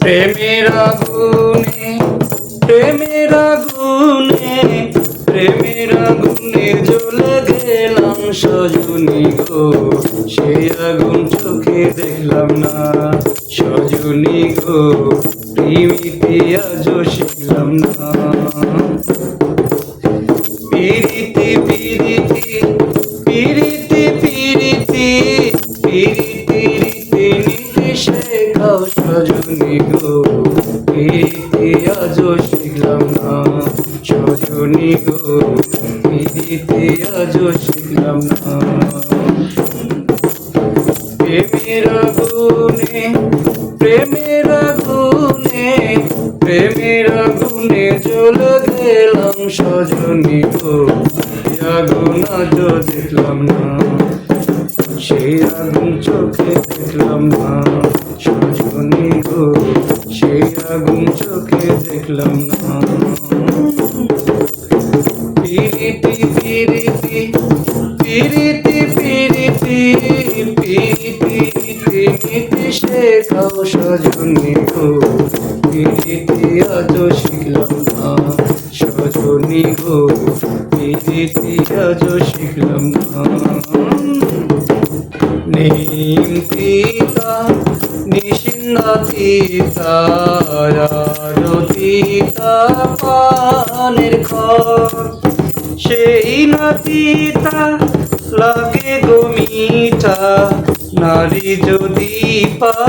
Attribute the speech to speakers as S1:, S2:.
S1: প্রেমের আগুনে প্রেমের আগুনে প্রেমের আগুনে জ্বলে গেলাম সজনী গো। সেই আগুন চোখে দেখলাম না সজনী গো। প্রেমিতে আজও শিখলাম না। পিরিতি পিরিতি পিরিতি পিরিতি পিরিতি সজনী গো পিরিতি আজও শিখলাম না সজনী গো পিরিতি আজও শিখলাম না প্রেমের আগুনে প্রেমের আগুনে প্রেমের আগুনে জ্বলে গেলাম সজনী গো আগুন আজ দেখলাম না সেই আগুন চোখে দেখলাম না আগুন দেখলাম না। পিরিতি পিরিতি পিরিতি পিরিতি পিরিতি পিরিতি শেখাও সজনী গো। পিরিতি আজও শিখলাম না সজনী গো। পিরিতি আজও শিখলাম না। নিম পিতা নিশিন্দা পিতা রতিতা পানের ঘর। সেই নাতিতা লাগে গমিটা নারী যদি পা